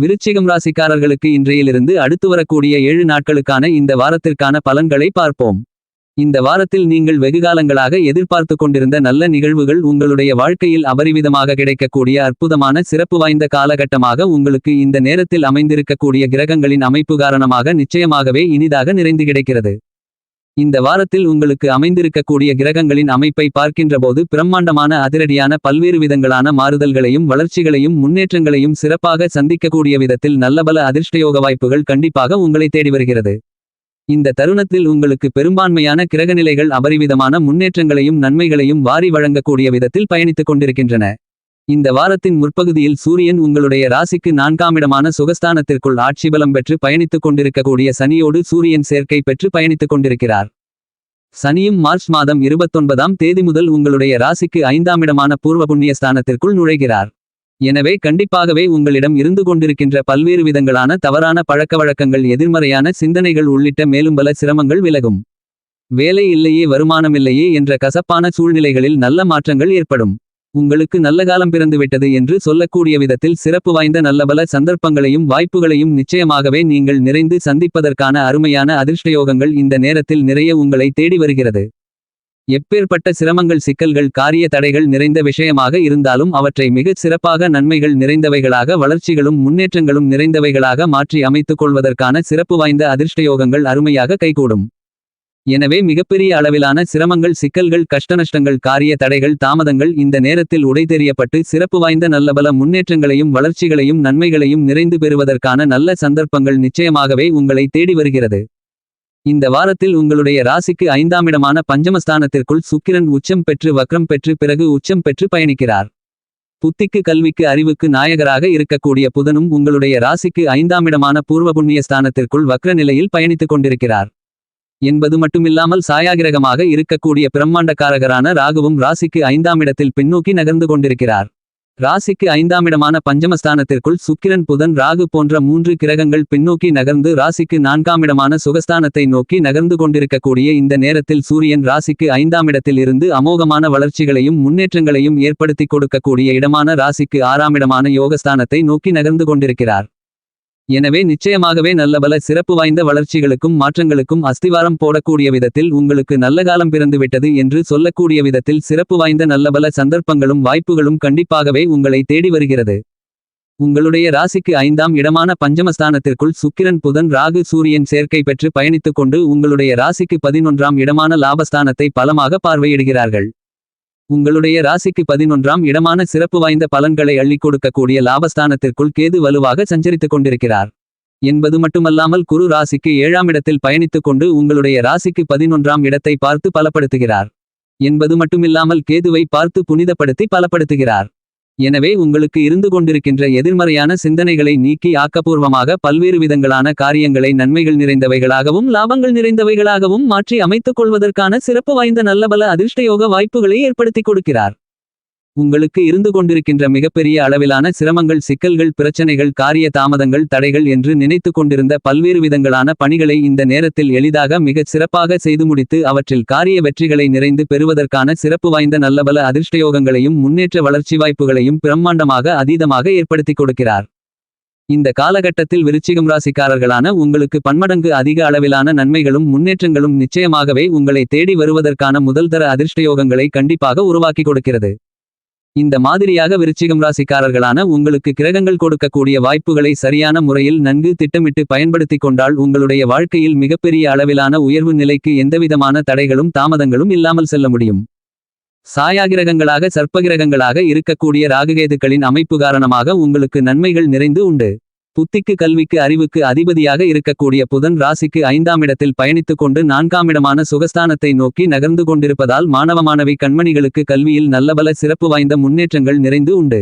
விருச்சிகம் ராசிக்காரர்களுக்கு இன்றையிலிருந்து அடுத்து வரக்கூடிய ஏழு நாட்களுக்கான இந்த வாரத்திற்கான பலன்களை பார்ப்போம். இந்த வாரத்தில் நீங்கள் வெகுகாலங்களாக எதிர்பார்த்து கொண்டிருந்த நல்ல நிகழ்வுகள் உங்களுடைய வாழ்க்கையில் அபரிவிதமாக கிடைக்கக்கூடிய அற்புதமான சிறப்பு வாய்ந்த காலகட்டமாக உங்களுக்கு இந்த நேரத்தில் அமைந்திருக்கக்கூடிய கிரகங்களின் அமைப்பு காரணமாக நிச்சயமாகவே இனிதாக நிறைந்து கிடைக்கிறது. இந்த வாரத்தில் உங்களுக்கு அமைந்திருக்கக்கூடிய கிரகங்களின் அமைப்பை பார்க்கின்றபோது பிரம்மாண்டமான அதிரடியான பல்வேறு விதங்களான மாறுதல்களையும் வளர்ச்சிகளையும் முன்னேற்றங்களையும் சிறப்பாக சந்திக்கக்கூடிய விதத்தில் நல்லபல அதிர்ஷ்டயோக வாய்ப்புகள் கண்டிப்பாக உங்களை தேடி வருகிறது. இந்த தருணத்தில் உங்களுக்கு பெரும்பான்மையான கிரகநிலைகள் அபரிவிதமான முன்னேற்றங்களையும் நன்மைகளையும் வாரி வழங்கக்கூடிய விதத்தில் பயணித்துக் கொண்டிருக்கின்றன. இந்த வாரத்தின் முற்பகுதியில் சூரியன் உங்களுடைய ராசிக்கு நான்காமிடமான சுகஸ்தானத்திற்குள் ஆட்சி பலம் பெற்று பயணித்துக் கொண்டிருக்கக்கூடிய சனியோடு சூரியன் சேர்க்கை பெற்று பயணித்துக் கொண்டிருக்கிறார். சனியும் மார்ச் மாதம் இருபத்தொன்பதாம் தேதி முதல் உங்களுடைய ராசிக்கு ஐந்தாமிடமான பூர்வ புண்ணிய ஸ்தானத்திற்குள் நுழைகிறார். எனவே கண்டிப்பாகவே உங்களிடம் இருந்து கொண்டிருக்கின்ற பல்வேறு விதங்களான தவறான பழக்கவழக்கங்கள் எதிர்மறையான சிந்தனைகள் உள்ளிட்ட மேலும் பல சிரமங்கள் விலகும். வேலை இல்லையே வருமானமில்லையே என்ற கசப்பான சூழ்நிலைகளில் நல்ல மாற்றங்கள் ஏற்படும். உங்களுக்கு நல்ல காலம் பிறந்துவிட்டது என்று சொல்லக்கூடிய விதத்தில் சிறப்பு வாய்ந்த நல்லபல சந்தர்ப்பங்களையும் வாய்ப்புகளையும் நிச்சயமாகவே நீங்கள் நிறைந்து சந்திப்பதற்கான அருமையான அதிர்ஷ்டயோகங்கள் இந்த நேரத்தில் நிறைய உங்களை தேடி வருகிறது. எப்பேற்பட்ட சிரமங்கள் சிக்கல்கள் காரிய தடைகள் நிறைந்த விஷயமாக இருந்தாலும் அவற்றை மிகச் சிறப்பாக நன்மைகள் நிறைந்தவைகளாக வளர்ச்சிகளும் முன்னேற்றங்களும் நிறைந்தவைகளாக மாற்றி அமைத்துக் கொள்வதற்கான சிறப்பு வாய்ந்த அதிர்ஷ்டயோகங்கள் அருமையாக கைகூடும். எனவே மிகப்பெரிய அளவிலான சிரமங்கள் சிக்கல்கள் கஷ்டநஷ்டங்கள் காரிய தடைகள் தாமதங்கள் இந்த நேரத்தில் உடைதெறியப்பட்டு சிறப்பு வாய்ந்த நல்லபல முன்னேற்றங்களையும் வளர்ச்சிகளையும் நன்மைகளையும் நிறைந்து பெறுவதற்கான நல்ல சந்தர்ப்பங்கள் நிச்சயமாகவே உங்களை தேடி வருகிறது. இந்த வாரத்தில் உங்களுடைய ராசிக்கு ஐந்தாமிடமான பஞ்சமஸ்தானத்திற்குள் சுக்கிரன் உச்சம் பெற்று வக்ரம் பெற்று பிறகு உச்சம் பெற்று பயணிக்கிறார். புத்திக்கு கல்விக்கு அறிவுக்கு நாயகராக இருக்கக்கூடிய புதனும் உங்களுடைய ராசிக்கு ஐந்தாமிடமான பூர்வ புண்ணிய ஸ்தானத்திற்குள் வக்ர நிலையில் பயணித்துக் கொண்டிருக்கிறார். என்பது மட்டுமில்லாமல் சாயாகிரகமாக இருக்கக்கூடிய பிரம்மாண்டக்காரகரான ராகுவும் ராசிக்கு ஐந்தாம் இடத்தில் பின்னோக்கி நகர்ந்து கொண்டிருக்கிறார். ராசிக்கு ஐந்தாமிடமான பஞ்சமஸ்தானத்திற்குள் சுக்கிரன் புதன் ராகு போன்ற மூன்று கிரகங்கள் பின்னோக்கி நகர்ந்து ராசிக்கு நான்காமிடமான சுகஸ்தானத்தை நோக்கி நகர்ந்து கொண்டிருக்கக்கூடிய இந்த நேரத்தில் சூரியன் ராசிக்கு ஐந்தாம் இடத்தில் இருந்து அமோகமான வளர்ச்சிகளையும் முன்னேற்றங்களையும் ஏற்படுத்திக் கொடுக்கக்கூடிய இடமான ராசிக்கு ஆறாமிடமான யோகஸ்தானத்தை நோக்கி நகர்ந்து கொண்டிருக்கிறார். எனவே நிச்சயமாகவே நல்லபல சிறப்பு வாய்ந்த வளர்ச்சிகளுக்கும் மாற்றங்களுக்கும் அஸ்திவாரம் போடக்கூடிய விதத்தில் உங்களுக்கு நல்ல காலம் பிறந்துவிட்டது என்று சொல்லக்கூடிய விதத்தில் சிறப்பு வாய்ந்த நல்லபல சந்தர்ப்பங்களும் வாய்ப்புகளும் கண்டிப்பாகவே உங்களை தேடி வருகிறது. உங்களுடைய ராசிக்கு ஐந்தாம் இடமான பஞ்சமஸ்தானத்திற்குள் சுக்கிரன் புதன் ராகு சூரியன் சேர்க்கை பெற்று பயணித்துக் கொண்டு உங்களுடைய ராசிக்கு பதினொன்றாம் இடமான லாபஸ்தானத்தை பலமாக பார்வையிடுகிறார்கள். உங்களுடைய ராசிக்கு பதினொன்றாம் இடமான சிறப்பு வாய்ந்த பலன்களை அள்ளிக் கொடுக்கக்கூடிய லாபஸ்தானத்திற்குள் கேது வலுவாக சஞ்சரித்துக் கொண்டிருக்கிறார். என்பது மட்டுமல்லாமல் குரு ராசிக்கு ஏழாம் இடத்தில் பயணித்துக் கொண்டு உங்களுடைய ராசிக்கு பதினொன்றாம் இடத்தை பார்த்து பலப்படுத்துகிறார். என்பது மட்டுமில்லாமல் கேதுவை பார்த்து புனிதப்படுத்தி பலப்படுத்துகிறார். எனவே உங்களுக்கு இருந்து கொண்டிருக்கின்ற எதிர்மறையான சிந்தனைகளை நீக்கி ஆக்கப்பூர்வமாக பல்வேறு விதங்களான காரியங்களை நன்மைகள் நிறைந்தவைகளாகவும் லாபங்கள் நிறைந்தவைகளாகவும் மாற்றி அமைத்துக் கொள்வதற்கான சிறப்பு வாய்ந்த நல்லபல அதிர்ஷ்டயோக வாய்ப்புகளை ஏற்படுத்திக் கொடுக்கிறார். உங்களுக்கு இருந்து கொண்டிருக்கின்ற மிகப்பெரிய அளவிலான சிரமங்கள் சிக்கல்கள் பிரச்சனைகள் காரிய தாமதங்கள் தடைகள் என்று நினைத்து கொண்டிருந்த பல்வேறு விதங்களான பணிகளை இந்த நேரத்தில் எளிதாக மிகச் சிறப்பாக செய்து முடித்து அவற்றில் காரிய வெற்றிகளை நிறைந்து பெறுவதற்கான சிறப்பு வாய்ந்த நல்லபல அதிர்ஷ்டயோகங்களையும் முன்னேற்ற வளர்ச்சி வாய்ப்புகளையும் பிரம்மாண்டமாக அதீதமாக ஏற்படுத்திக் கொடுக்கிறார். இந்த காலகட்டத்தில் விருச்சிகம் ராசிக்காரர்களான உங்களுக்கு பன்மடங்கு அதிக அளவிலான நன்மைகளும் முன்னேற்றங்களும் நிச்சயமாகவே உங்களை தேடி வருவதற்கான முதல்தர அதிர்ஷ்டயோகங்களை கண்டிப்பாக உருவாக்கி கொடுக்கிறது. இந்த மாதிரியாக விருச்சிகம் ராசிக்காரர்களான உங்களுக்கு கிரகங்கள் கொடுக்கக்கூடிய வாய்ப்புகளை சரியான முறையில் நன்கு திட்டமிட்டு பயன்படுத்திக் கொண்டால் உங்களுடைய வாழ்க்கையில் மிகப்பெரிய அளவிலான உயர்வு நிலைக்கு எந்தவிதமான தடைகளும் தாமதங்களும் இல்லாமல் செல்ல முடியும். சாயாகிரகங்களாக சர்ப்பகிரகங்களாக இருக்கக்கூடிய ராகுகேதுக்களின் அமைப்பு காரணமாக உங்களுக்கு நன்மைகள் நிறைந்து உண்டு. புத்திக்கு கல்விக்கு அறிவுக்கு அதிபதியாக இருக்கக்கூடிய புதன் ராசிக்கு ஐந்தாம் இடத்தில் பயணித்துக் கொண்டு நான்காமிடமான சுகஸ்தானத்தை நோக்கி நகர்ந்து கொண்டிருப்பதால் மாணவ மாணவி கண்மணிகளுக்கு கல்வியில் நல்லபல சிறப்பு வாய்ந்த முன்னேற்றங்கள் நிறைந்து உண்டு.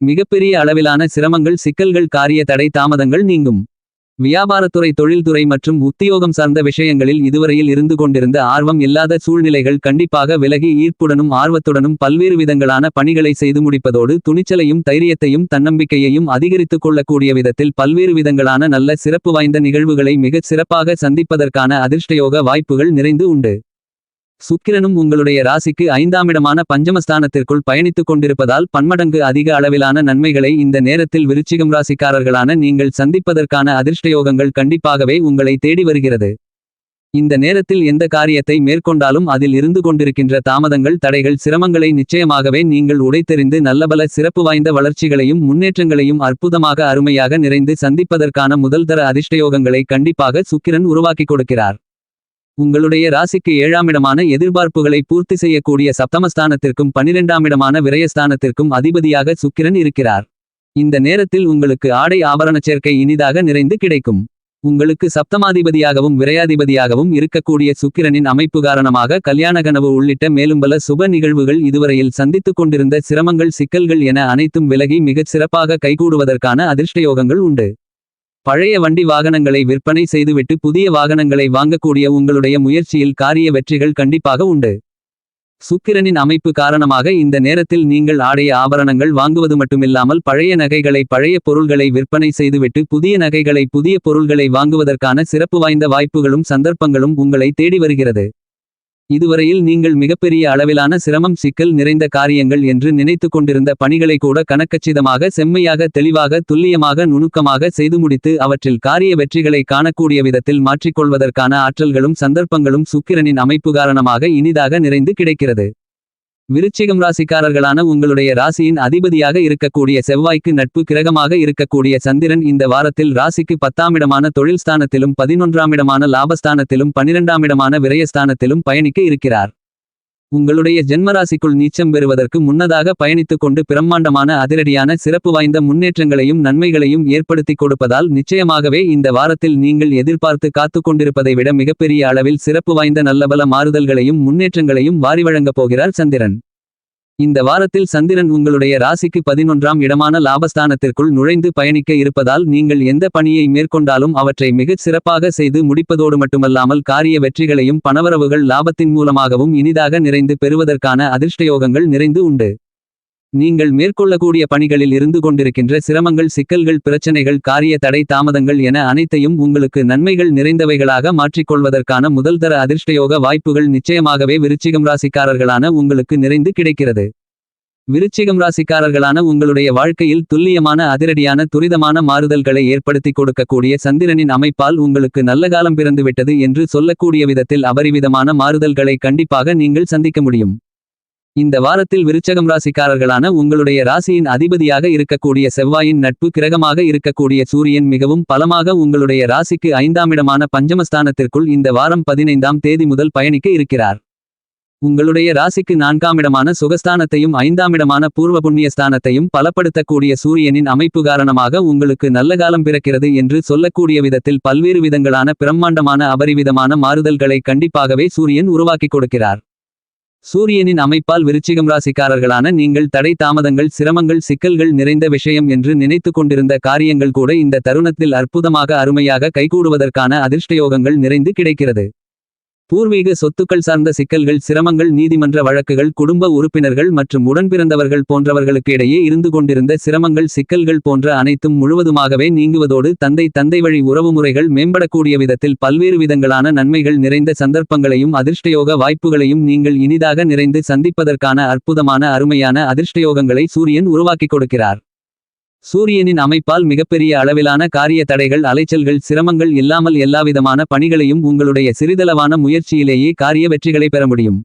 மிகப்பெரிய அளவிலான சிரமங்கள் சிக்கல்கள் காரிய தடை தாமதங்கள் நீங்கும். வியாபாரத்துறை தொழில்துறை மற்றும் உத்தியோகம் சார்ந்த விஷயங்களில் இதுவரையில் இருந்து கொண்டிருந்த ஆர்வம் இல்லாத சூழ்நிலைகள் கண்டிப்பாக விலகி ஈர்ப்புடனும் ஆர்வத்துடனும் பல்வேறு விதங்களான பணிகளை செய்து முடிப்பதோடு துணிச்சலையும் தைரியத்தையும் தன்னம்பிக்கையையும் அதிகரித்துக் கொள்ளக்கூடிய விதத்தில் பல்வேறு விதங்களான நல்ல சிறப்பு வாய்ந்த நிகழ்வுகளை மிகச் சிறப்பாக சந்திப்பதற்கான அதிர்ஷ்டயோக வாய்ப்புகள் நிறைந்து உண்டு. சுக்கிரனும் உங்களுடைய ராசிக்கு ஐந்தாமிடமான பஞ்சமஸ்தானத்திற்குள் பயணித்துக் கொண்டிருப்பதால் பன்மடங்கு அதிக அளவிலான நன்மைகளை இந்த நேரத்தில் விருச்சிகம் ராசிக்காரர்களான நீங்கள் சந்திப்பதற்கான அதிர்ஷ்டயோகங்கள் கண்டிப்பாகவே உங்களை தேடி வருகிறது. இந்த நேரத்தில் எந்த காரியத்தை மேற்கொண்டாலும் அதில் இருந்து கொண்டிருக்கின்ற தாமதங்கள் தடைகள் சிரமங்களை நிச்சயமாகவே நீங்கள் உடைத்தெறிந்து நல்லபல சிறப்பு வாய்ந்த வளர்ச்சிகளையும் முன்னேற்றங்களையும் அற்புதமாக அருமையாக நிறைந்து சந்திப்பதற்கான முதல்தர அதிர்ஷ்டயோகங்களை கண்டிப்பாக சுக்கிரன் உருவாக்கிக் கொடுக்கிறார். உங்களுடைய ராசிக்கு ஏழாமிடமான எதிர்பார்ப்புகளை பூர்த்தி செய்யக்கூடிய சப்தமஸ்தானத்திற்கும் பனிரெண்டாமிடமான விரயஸ்தானத்திற்கும் அதிபதியாக சுக்கிரன் இருக்கிறார். இந்த நேரத்தில் உங்களுக்கு ஆடை ஆபரணச் சேர்க்கை இனிதாக நிறைந்து கிடைக்கும். உங்களுக்கு சப்தமாதிபதியாகவும் விரையாதிபதியாகவும் இருக்கக்கூடிய சுக்கிரனின் அமைப்பு காரணமாக கல்யாண கனவு உள்ளிட்ட மேலும் பல சுப நிகழ்வுகள் இதுவரையில் சந்தித்துக் கொண்டிருந்த சிரமங்கள் சிக்கல்கள் என அனைத்தும் விலகி மிகச் சிறப்பாக கைகூடுவதற்கான அதிர்ஷ்டயோகங்கள் உண்டு. பழைய வண்டி வாகனங்களை விற்பனை செய்துவிட்டு புதிய வாகனங்களை வாங்கக்கூடிய உங்களுடைய முயற்சியில் காரிய வெற்றிகள் கண்டிப்பாக உண்டு. சுக்கிரனின் அமைப்பு காரணமாக இந்த நேரத்தில் நீங்கள் ஆடைய ஆபரணங்கள் வாங்குவது மட்டுமில்லாமல் பழைய நகைகளை பழைய பொருள்களை விற்பனை செய்துவிட்டு புதிய நகைகளை புதிய பொருள்களை வாங்குவதற்கான சிறப்பு வாய்ந்த வாய்ப்புகளும் சந்தர்ப்பங்களும் உங்களை தேடி வருகிறது. இதுவரையில் நீங்கள் மிகப்பெரிய அளவிலான சிரமம் சிக்கல் நிறைந்த காரியங்கள் என்று நினைத்துக் கொண்டிருந்த பணிகளை கூட கணக்கச்சிதமாக செம்மையாக தெளிவாக துல்லியமாக நுணுக்கமாக செய்து முடித்து அவற்றில் காரிய வெற்றிகளை காணக்கூடிய விதத்தில் மாற்றிக்கொள்வதற்கான ஆற்றல்களும் சந்தர்ப்பங்களும் சுக்கிரனின் அமைப்பு காரணமாக இனிதாக நிறைந்து கிடைக்கிறது. விருச்சிகம் ராசிக்காரர்களான உங்களுடைய ராசியின் அதிபதியாக இருக்கக்கூடிய செவ்வாய்க்கு நட்பு கிரகமாக இருக்கக்கூடிய சந்திரன் இந்த வாரத்தில் ராசிக்கு பத்தாமிடமான தொழில் ஸ்தானத்திலும் பதினொன்றாமிடமான லாபஸ்தானத்திலும் பனிரெண்டாமிடமான விரயஸ்தானத்திலும் பயணிக்க இருக்கிறார். உங்களுடைய ஜென்மராசிக்குள் நீச்சம் பெறுவதற்கு முன்னதாக பயணித்துக் கொண்டு பிரம்மாண்டமான அதிரடியான சிறப்பு வாய்ந்த முன்னேற்றங்களையும் நன்மைகளையும் ஏற்படுத்திக் கொடுப்பதால் நிச்சயமாகவே இந்த வாரத்தில் நீங்கள் எதிர்பார்த்து காத்துக் கொண்டிருப்பதை விட மிகப்பெரிய அளவில் சிறப்பு வாய்ந்த நல்லபல மாறுதல்களையும் முன்னேற்றங்களையும் வாரி வழங்கப் போகிறார் சந்திரன். இந்த வாரத்தில் சந்திரன் உங்களுடைய ராசிக்கு பதினொன்றாம் இடமான லாபஸ்தானத்திற்குள் நுழைந்து பயணிக்க இருப்பதால் நீங்கள் எந்த பணியை மேற்கொண்டாலும் அவற்றை மிகச் சிறப்பாக செய்து முடிப்பதோடு மட்டுமல்லாமல் காரிய வெற்றிகளையும் பணவரவுகள் லாபத்தின் மூலமாகவும் இனிதாக நிறைந்து பெறுவதற்கான அதிர்ஷ்டயோகங்கள் நிறைந்து உண்டு. நீங்கள் மேற்கொள்ளக்கூடிய பணிகளில் இருந்து கொண்டிருக்கின்ற சிரமங்கள் சிக்கல்கள் பிரச்சனைகள் காரிய தடை தாமதங்கள் என அனைத்தையும் உங்களுக்கு நன்மைகள் நிறைந்தவைகளாக மாற்றிக்கொள்வதற்கான முதல்தர அதிர்ஷ்டயோக வாய்ப்புகள் நிச்சயமாகவே விருச்சிகம் ராசிக்காரர்களான உங்களுக்கு நிறைந்து கிடைக்கிறது. விருச்சிகம் ராசிக்காரர்களான உங்களுடைய வாழ்க்கையில் துல்லியமான அதிரடியான துரிதமான மாறுதல்களை ஏற்படுத்தி கொடுக்கக்கூடிய சந்திரனின் அமைப்பால் உங்களுக்கு நல்ல காலம் பிறந்துவிட்டது என்று சொல்லக்கூடிய விதத்தில் அபரிவிதமான மாறுதல்களை கண்டிப்பாக நீங்கள் சந்திக்க முடியும். இந்த வாரத்தில் விருச்சகம் ராசிக்காரர்களான உங்களுடைய ராசியின் அதிபதியாக இருக்கக்கூடிய செவ்வாயின் நட்பு கிரகமாக இருக்கக்கூடிய சூரியன் மிகவும் பலமாக உங்களுடைய ராசிக்கு ஐந்தாமிடமான பஞ்சமஸ்தானத்திற்குள் இந்த வாரம் பதினைந்தாம் தேதி முதல் பயணிக்க இருக்கிறார். உங்களுடைய ராசிக்கு நான்காமிடமான சுகஸ்தானத்தையும் ஐந்தாமிடமான பூர்வ புண்ணிய ஸ்தானத்தையும் பலப்படுத்தக்கூடிய சூரியனின் அமைப்பு காரணமாக உங்களுக்கு நல்ல காலம் பிறக்கிறது என்று சொல்லக்கூடிய விதத்தில் பல்வேறு விதங்களான பிரம்மாண்டமான அபரிவிதமான மாறுதல்களை கண்டிப்பாகவே சூரியன் உருவாக்கிக் கொடுக்கிறார். சூரியனின் அமைப்பால் விருச்சிகம் ராசிக்காரர்களான நீங்கள் தடை தாமதங்கள் சிரமங்கள் சிக்கல்கள் நிறைந்த விஷயம் என்று நினைத்து கொண்டிருந்த காரியங்கள் கூட இந்த தருணத்தில் அற்புதமாக அருமையாக கைகூடுவதற்கான அதிர்ஷ்டயோகங்கள் நிறைந்து கிடைக்கிறது. பூர்வீக சொத்துக்கள் சார்ந்த சிக்கல்கள் சிரமங்கள் நீதிமன்ற வழக்குகள் குடும்ப உறுப்பினர்கள் மற்றும் உடன்பிறந்தவர்கள் போன்றவர்களுக்கு இடையே இருந்து கொண்டிருந்த சிரமங்கள் சிக்கல்கள் போன்ற அனைத்தும் முழுவதுமாகவே நீங்குவதோடு தந்தை தந்தை வழி உறவுமுறைகள் மேம்படக்கூடிய விதத்தில் பல்வேறு விதங்களான நன்மைகள் நிறைந்த சந்தர்ப்பங்களையும் அதிர்ஷ்டயோக வாய்ப்புகளையும் நீங்கள் இனிதாக நிறைந்து சந்திப்பதற்கான அற்புதமான அருமையான அதிர்ஷ்டயோகங்களை சூரியன் உருவாக்கிக் கொடுக்கிறார். சூரியனின் அமைப்பால் மிகப்பெரிய அளவிலான காரிய தடைகள் அலைச்சல்கள் சிரமங்கள் இல்லாமல் எல்லாவிதமான பணிகளையும் உங்களுடைய சிறிதளவான முயற்சியிலேயே காரிய வெற்றிகளை பெற முடியும்.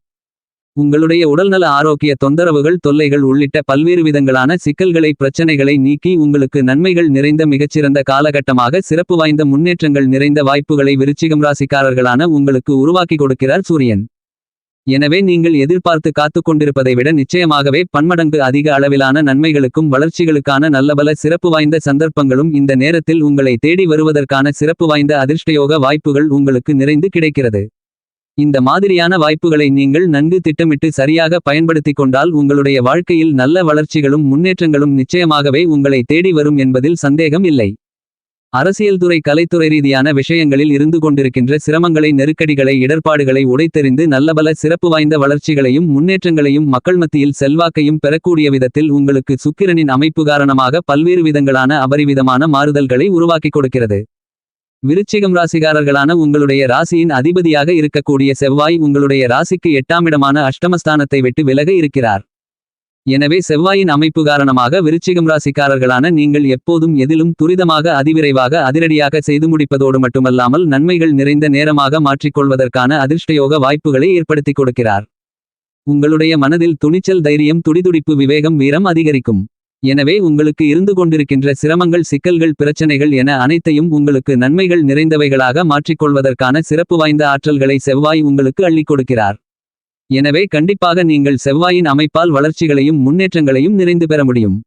உங்களுடைய உடல்நல ஆரோக்கிய தொந்தரவுகள் தொல்லைகள் உள்ளிட்ட பல்வேறு விதங்களான சிக்கல்களை பிரச்சனைகளை நீக்கி உங்களுக்கு நன்மைகள் நிறைந்த மிகச்சிறந்த காலகட்டமாக சிறப்பு வாய்ந்த முன்னேற்றங்கள் நிறைந்த வாய்ப்புகளை விருச்சிகம் ராசிக்காரர்களான உங்களுக்கு உருவாக்கி கொடுக்கிறார் சூரியன். எனவே நீங்கள் எதிர்பார்த்து காத்து கொண்டிருப்பதை விட நிச்சயமாகவே பன்மடங்கு அதிக அளவிலான நன்மைகளுக்கும் வளர்ச்சிகளுக்கான நல்லபல சிறப்பு வாய்ந்த சந்தர்ப்பங்களும் இந்த நேரத்தில் உங்களை தேடி வருவதற்கான சிறப்பு வாய்ந்த அதிர்ஷ்டயோக வாய்ப்புகள் உங்களுக்கு நிறைந்து கிடைக்கிறது. இந்த மாதிரியான வாய்ப்புகளை நீங்கள் நன்கு திட்டமிட்டு சரியாக பயன்படுத்திக் கொண்டால் உங்களுடைய வாழ்க்கையில் நல்ல வளர்ச்சிகளும் முன்னேற்றங்களும் நிச்சயமாகவே உங்களை தேடி வரும் என்பதில் சந்தேகம் இல்லை. அரசியல் துறை கலைத்துறை ரீதியான விஷயங்களில் இருந்து கொண்டிருக்கின்ற சிரமங்களை நெருக்கடிகளை இடர்பாடுகளை உடைத்தெறிந்து நல்லபல சிறப்பு வாய்ந்த வளர்ச்சிகளையும் முன்னேற்றங்களையும் மக்கள் மத்தியில் செல்வாக்கையும் பெறக்கூடிய விதத்தில் உங்களுக்கு சுக்கிரனின் அமைப்பு காரணமாக பல்வேறு விதங்களான அபரிவிதமான மாறுதல்களை உருவாக்கிக் கொடுக்கிறது. விருச்சிகம் ராசிகாரர்களான உங்களுடைய ராசியின் அதிபதியாக இருக்கக்கூடிய செவ்வாய் உங்களுடைய ராசிக்கு எட்டாம் இடமான அஷ்டமஸ்தானத்தை விட்டு விலக இருக்கிறார். எனவே செவ்வாயின் அமைப்பு காரணமாக விருச்சிகம் ராசிக்காரர்களான நீங்கள் எப்போதும் எதிலும் துரிதமாக அதிவிரைவாக அதிரடியாக செய்து முடிப்பதோடு மட்டுமல்லாமல் நன்மைகள் நிறைந்த நேரமாக மாற்றிக்கொள்வதற்கான அதிர்ஷ்டயோக வாய்ப்புகளை ஏற்படுத்திக் கொடுக்கிறார். உங்களுடைய மனதில் துணிச்சல் தைரியம் துடிதுடிப்பு விவேகம் வீரம் அதிகரிக்கும். எனவே உங்களுக்கு இருந்து கொண்டிருக்கின்ற சிரமங்கள் சிக்கல்கள் பிரச்சனைகள் என அனைத்தையும் உங்களுக்கு நன்மைகள் நிறைந்தவைகளாக மாற்றிக்கொள்வதற்கான சிறப்பு வாய்ந்த ஆற்றல்களை செவ்வாய் உங்களுக்கு அள்ளிக் கொடுக்கிறார். எனவே கண்டிப்பாக நீங்கள் செவ்வாயின் அமைப்பால் வளர்ச்சிகளையும் முன்னேற்றங்களையும் நிறைந்து பெற முடியும்.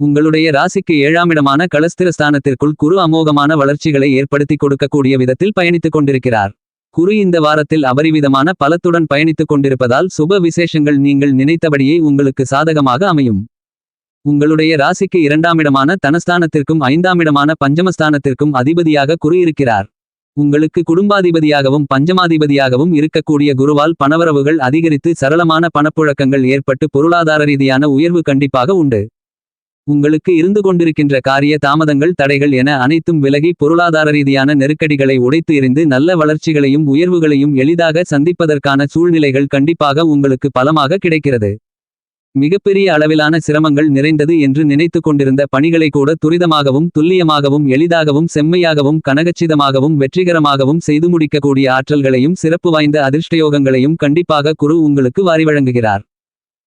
உங்களுடைய ராசிக்கு ஏழாமிடமான களஸ்திரஸ்தானத்திற்குள் குரு அமோகமான வளர்ச்சிகளை ஏற்படுத்தி கொடுக்கக்கூடிய விதத்தில் பயணித்துக் கொண்டிருக்கிறார். குரு இந்த வாரத்தில் அபரிவிதமான பலத்துடன் பயணித்துக் கொண்டிருப்பதால் சுப விசேஷங்கள் நீங்கள் நினைத்தபடியே உங்களுக்கு சாதகமாக அமையும். உங்களுடைய ராசிக்கு இரண்டாமிடமான தனஸ்தானத்திற்கும் ஐந்தாமிடமான பஞ்சமஸ்தானத்திற்கும் அதிபதியாக குரு இருக்கிறார். உங்களுக்கு குடும்பாதிபதியாகவும் பஞ்சமாதிபதியாகவும் இருக்கக்கூடிய குருவால் பணவரவுகள் அதிகரித்து சரளமான பணப்புழக்கங்கள் ஏற்பட்டு பொருளாதார ரீதியான உயர்வு கண்டிப்பாக உண்டு. உங்களுக்கு இருந்து கொண்டிருக்கின்ற காரிய தாமதங்கள் தடைகள் என அனைத்தும் விலகி பொருளாதார ரீதியான நெருக்கடிகளை உடைத்து எறிந்து நல்ல வளர்ச்சிகளையும் உயர்வுகளையும் எளிதாக சந்திப்பதற்கான சூழ்நிலைகள் கண்டிப்பாக உங்களுக்கு பலமாக கிடைக்கிறது. மிகப்பெரிய அளவிலான சிரமங்கள் நிறைந்தது என்று நினைத்து கொண்டிருந்த பணிகளை கூட துரிதமாகவும் துல்லியமாகவும் எளிதாகவும் செம்மையாகவும் கனகச்சிதமாகவும் வெற்றிகரமாகவும் செய்து முடிக்கக்கூடிய ஆற்றல்களையும் சிறப்பு வாய்ந்த அதிர்ஷ்டயோகங்களையும் கண்டிப்பாக குரு உங்களுக்கு வாரி வழங்குகிறார்.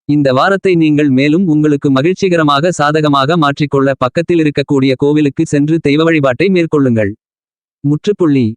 இந்த வாரத்தை நீங்கள் மேலும் உங்களுக்கு மகிழ்ச்சிகரமாக சாதகமாக மாற்றிக்கொள்ள பக்கத்தில் இருக்கக்கூடிய கோவிலுக்கு சென்று தெய்வ வழிபாட்டை மேற்கொள்ளுங்கள். முற்றுப்புள்ளி